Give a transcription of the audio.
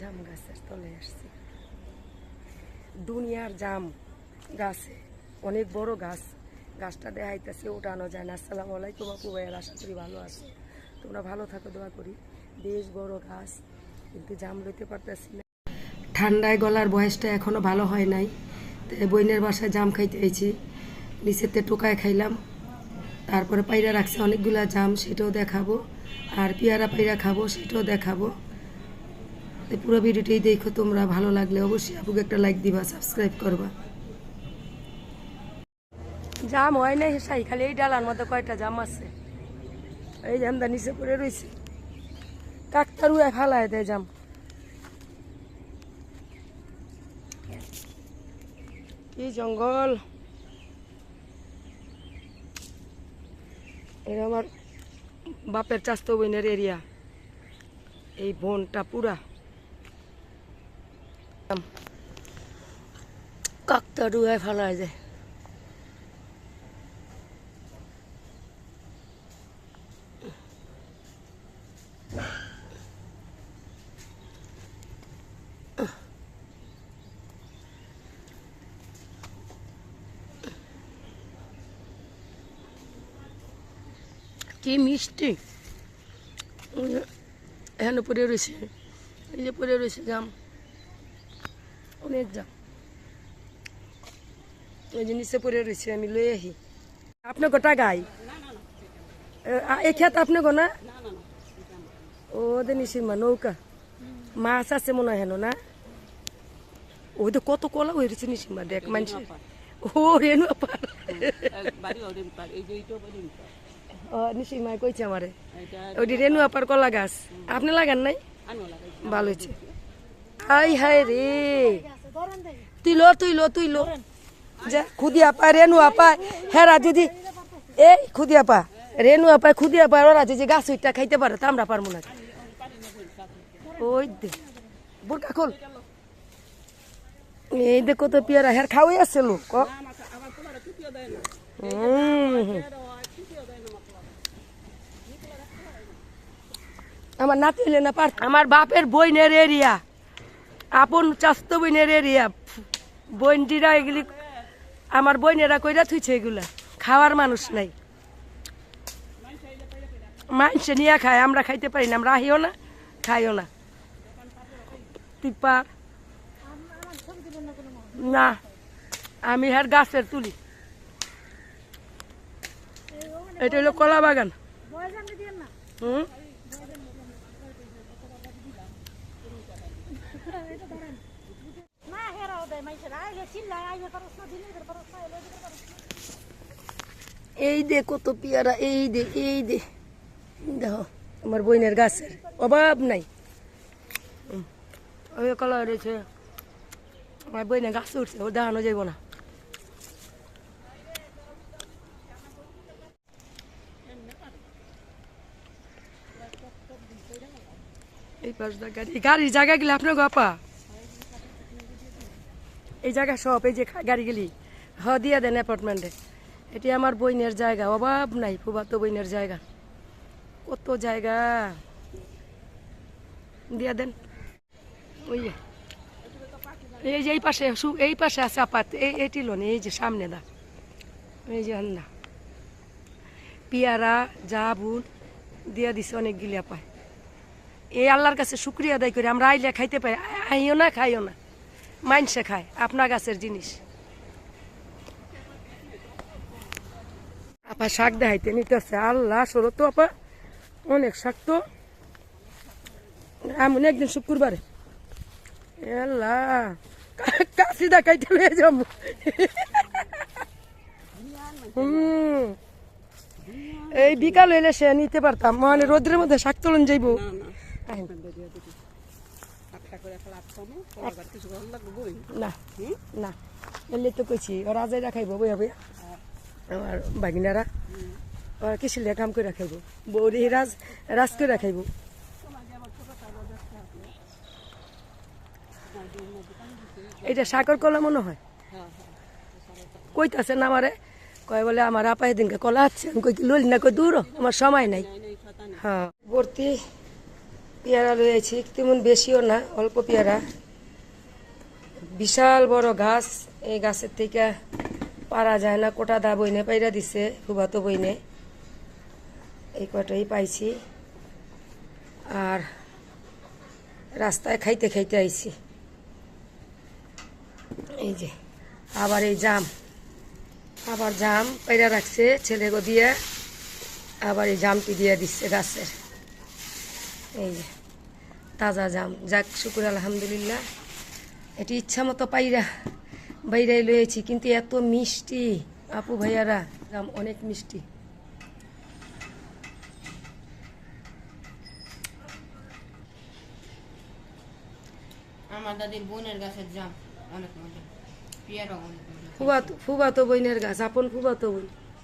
জাম গাছের তলে আসছি। দুনিয়ার জাম গাছে, অনেক বড় গাছ। গাছটা দেখাইতেছে ওঠানো যায় না। আসসালামু আলাইকুম আপু ভাইয়ার, আশা করি ভালো আছে। তোমরা ভালো থাকো, দোয়া করি। বেশ বড় গাছ, কিন্তু জাম লইতে পারতেছি না। ঠান্ডায় গলার বয়সটা এখনও ভালো হয় নাই। বইনের বাসায় জাম খাইতে হয়েছি নিচেতে টোকায় খাইলাম। তারপরে পায়রা রাখছে অনেকগুলা জাম, সেটাও দেখাবো। আর পেয়ারা পায়রা খাব, সেটাও দেখাবো। তো পুরো ভিডিওটাই দেখো, তোমরা ভালো লাগলে অবশ্যই আপুকে একটা লাইক দিবা সাবস্ক্রাইব করবা। জাম হয় নাই, সাই খালি এই ডালার মধ্যে কয়টা জাম আছে। এই জামটা নিচে পড়ে রয়েছে কাকতারুয়া ফালায় দেয় জাম। কি জঙ্গল। এটা আমার বাপের চাস্ত বইনের এরিয়া এই বনটা পুরা। কাকটা ডুয়ায় ফেলায় যায় কি মিষ্টি। এখানে পড়ে রয়েছে। এই যে পড়ে রয়েছে জাম। অনেক জাম এই যে নিচে পড়ে রয়েছে আমি লই আহি আপনি গোটা গাই এই খেত আপনি গো না ও দে নিশিমা নৌকা মাছ আছে মনে হয় হেন না ওই তো কত কলা হয়ে রয়েছে নিশিমা দেখ মানুষ ও রেনু পার যে নিশিমায় কইছে আমারে এটা রেনু আপার কলা গাছ আপনি লাগান নাই ভালো হয়েছে হাই হাই রে তুই লো তুই লো তুই লো যা খুদি আপা রেনু আপা হেরা যদি এই খুদি আপা রেনু আপা খুদি আপা ওরা যদি গাছ উইটা খাইতে পারে, তা আমরা পারব না। ওই দে, বোরকা খোল। এই দেখো তো পেয়ারা, হের খাওয়াই আছে লোক আমার নাতি হইলে না পার আমার বাপের বইনের এরিয়া। আপন চাস্ত বইনের এরিয়া বইনটিরা এগুলি, আমার বইনেরা কইরা থুইছে এগুলা। খাওয়ার মানুষ নাই। মানুষে নিয়ে খায়, আমরা খাইতে পারি না, আমরা আহিও না, খাইও না। পার না, আমি হ্যার গাছের তুলি। এটা হলো কলা বাগান। হুম? এই দে কত পেয়ারা, এই দে এই দে। দেখো, আমার বইনের গাছের অভাব নাই। ওই কলা রয়েছে আমার বইনের গাছ উঠছে, ও দেখানো যাইব না। এই পাশটা গাড়ি গাড়ির জায়গা গেলে আপনার গাপা এই জায়গা সব, এই যে গাড়ি গেলি। হ, দিয়া দেন অ্যাপার্টমেন্টে এটি আমার বইনের জায়গা, অভাব নাই ফুবাতো বইনের জায়গা। কত জায়গা? দিয়া দেন। ওই এই যে এই পাশে এই পাশে আছে আপাত এই এটি লোন, এই যে সামনে দা। এই যে না পিয়ারা, জাবুন, দিয়া দিছে অনেকগুলি আপায় এই আল্লাহর কাছে শুক্রিয়া আদায় করি, আমরা আইলে খাইতে পাই আইও না, খাইও না। মাইনসে খায় আপনার গাছের জিনিস। আপা শাক দেখাইতে নিতেছে আল্লাহ সরো তো আপা অনেক শাক তো। এমন একদিন শুক্রবারে আল্লাহ কাশি দেখাইতে লয়ে যাব। হুম এই বিকাল হইলে সে নিতে পারতাম মানে রোদ্রের মধ্যে শাক তোলন যাইবো। একটা করে কমো পরের কিছু ভালো লাগবে বই না এলে তো কইছি ওরা আমার বাগিনারা। ওরা কাম করে রাখাইব? বৌরি রাজ রাজ করে রাখাইব? এটা সাগর কলা মনে হয়? হ্যাঁ কইতাছে না আমারে? কয় বলে আমার আপা এদিনকে কলা আছে আমি কই ললি না কই দূর? আমার সময় হ্যাঁ নেই। হ্যাঁ। ভর্তি পেয়ারা রয়েছে, তেমন বেশিও না, অল্প পেয়ারা। বিশাল বড় গাছ, এই গাছের থেকে পারা যায় না, কোটা দা বইনে পাইরা দিছে হুবাতো বইনে। এই কটাই পাইছি। আর রাস্তায় খাইতে খাইতে আইছি। এই যে, আবার এই জাম। আবার জাম পাইরা রাখছে, ছেলেগো দিয়ে, আবার এই জামটি দিয়ে দিচ্ছে গাছের। এই যে তাজা জাম। যাক শুকুর আলহামদুলিল্লাহ। এটি ইচ্ছা মতো পাইরা বাইরে লয়েছি কিন্তু এত মিষ্টি। আপু ভাইয়ারা জাম অনেক মিষ্টি। আমার দাদির বোনের গাছের জাম অনেক মজা। ফুবাতো ফুবাতো বইনের গাছ আপন ফুবাতো বই।